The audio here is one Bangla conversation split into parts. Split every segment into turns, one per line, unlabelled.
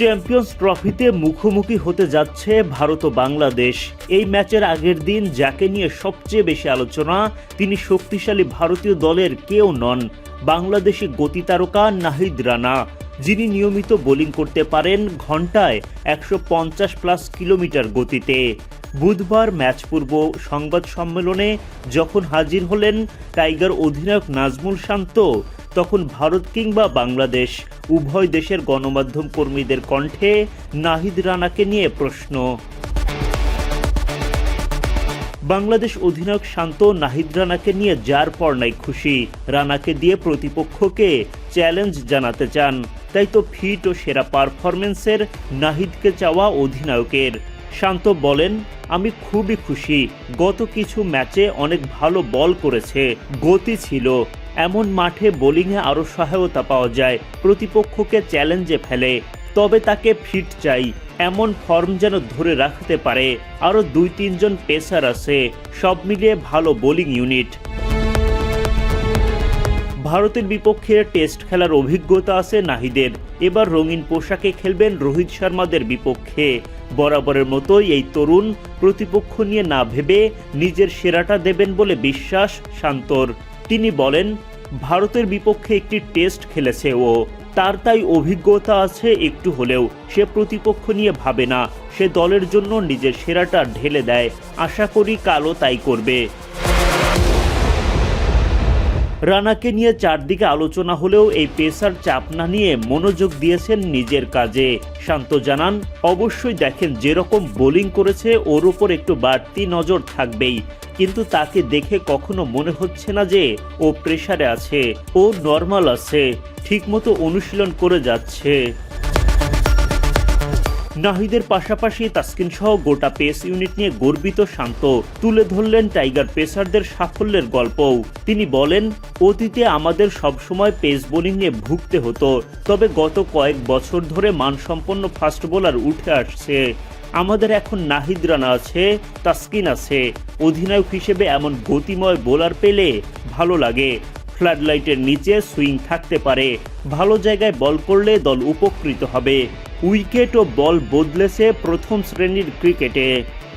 চ্যাম্পিয়ন্স ট্রফিতে মুখোমুখি হতে যাচ্ছে ভারত ও বাংলাদেশ। এই ম্যাচের আগের দিন যাকে নিয়ে সবচেয়ে বেশি আলোচনা, তিনি শক্তিশালী ভারতীয় দলের কেউ নন। বাংলাদেশি গতি তারকা নাহিদ রানা, যিনি নিয়মিত বোলিং করতে পারেন ঘন্টায় একশো পঞ্চাশ প্লাস কিলোমিটার গতিতে। বুধবার ম্যাচ পূর্ব সংবাদ সম্মেলনে যখন হাজির হলেন, টাইগার অধিনায়ক নাজমুল শান্ত তখন ভারত কিংবা বাংলাদেশ, উভয় দেশের গণমাধ্যম কর্মীদের কণ্ঠে নাহিদ রানাকে নিয়ে প্রশ্ন। বাংলাদেশ অধিনায়ক শান্ত নাহিদ রানাকে নিয়ে যার পর নাই খুশি। রানাকে দিয়ে প্রতিপক্ষকে চ্যালেঞ্জ জানাতে চান। তাই তো ফিট ও সেরা পারফরমেন্সের নাহিদকে চাওয়া অধিনায়কের। শান্ত বলেন, আমি খুবই খুশি। গত কিছু ম্যাচে অনেক ভালো বল করেছে। গতি ছিল। এমন মাঠে বোলিংয়ে আরও সহায়তা পাওয়া যায়। প্রতিপক্ষকে চ্যালেঞ্জে ফেলে। তবে তাকে ফিট চাই। এমন ফর্ম যেন ধরে রাখতে পারে। আরও দুই তিনজন পেসার আছে। সব মিলিয়ে ভালো বোলিং ইউনিট। ভারতের বিপক্ষে টেস্ট খেলার অভিজ্ঞতা আছে নাহিদের। এবার রঙিন পোশাকে খেলবেন রোহিত শর্মাদের বিপক্ষে। বরাবরের মতোই এই তরুণ প্রতিপক্ষ নিয়ে না ভেবে নিজের সেরাটা দেবেন বলে বিশ্বাস শান্তর। তিনি বলেন, ভারতের বিপক্ষে একটি টেস্ট খেলেছে ও তার তাই অভিজ্ঞতা আছে একটু হলেও, সে প্রতিপক্ষ নিয়ে ভাবে না, সে দলের জন্য নিজের সেরাটা ঢেলে দেয়, আশা করি কালও তাই করবে। রানাকে নিয়ে চারদিকে আলোচনা হলেও এই পেসার চাপ না নিয়ে মনোযোগ দিয়েছেন নিজের কাজে। শান্ত জানান, অবশ্যই দেখেন যেরকম বোলিং করেছে, ওর উপর একটু বাড়তি নজর থাকবেই। কিন্তু তাকে দেখে কখনো মনে হচ্ছে না যে ও প্রেশারে আছে, ও নর্মাল আছে, ঠিকমতো অনুশীলন করে যাচ্ছে। নাহিদের পাশাপাশি তাসকিন সহ গোটা পেস ইউনিট নিয়ে গর্বিত শান্ত। তুলে ধরলেন টাইগার পেসারদের সাফল্যের গল্পও। তিনি বলেন, অতীতে আমাদের সবসময় পেস বোলিং নিয়ে ভুগতে হতো, তবে গত কয়েক বছর ধরে মানসম্পন্ন ফাস্ট বোলার উঠে আসছে। আমাদের এখন নাহিদ রানা আছে, তাসকিন আছে। অধিনায়ক হিসেবে এমন গতিময় বোলার পেলে ভালো লাগে। ফ্লাড লাইটের নিচে সুইং থাকতে পারে। ভালো জায়গায় বল করলে দল উপকৃত হবে। উইকেট ও বল বদলেছে প্রথম শ্রেণির ক্রিকেটে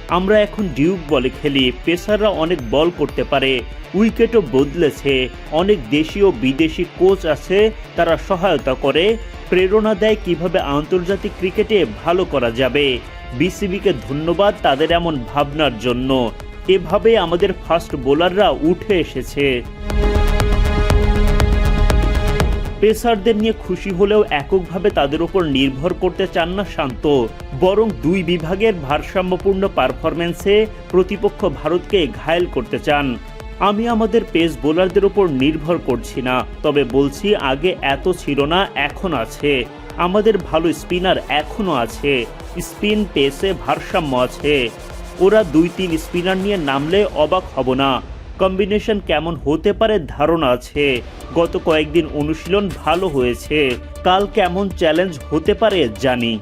আমরা এখন ডিউক বলে খেলি, পেসাররা অনেক বল করতে পারে। উইকেটও বদলেছে, অনেক দেশি ও বিদেশি কোচ আছে, তারা সহায়তা করে। প্রেরণা দেয় কীভাবে আন্তর্জাতিক ক্রিকেটে ভালো করা যাবে। বিসিবিকে ধন্যবাদ তাদের এমন ভাবনার জন্য। এভাবে আমাদের ফাস্ট বোলাররা উঠে এসেছে। পেসারদের নিয়ে খুশি হলেও এককভাবে তাদের উপর নির্ভর করতে চান না শান্ত। বরং দুই বিভাগের ভারসাম্যপূর্ণ পারফরমেন্সে প্রতিপক্ষ ভারতকে ঘায়েল করতে চান। আমি আমাদের পেস বোলারদের উপর নির্ভর করছি না, তবে বলছি আগে এত ছিল না, এখন আছে। আমাদের ভালো স্পিনার এখনও আছে। স্পিন পেসে ভারসাম্য আছে। ওরা দুই তিন স্পিনার নিয়ে নামলে অবাক হব না। কম্বিনেশন কেমন হতে পারে ধারণা আছে। গত কয়েকদিন অনুশীলন ভালো হয়েছে। কাল কেমন চ্যালেঞ্জ হতে পারে জানি।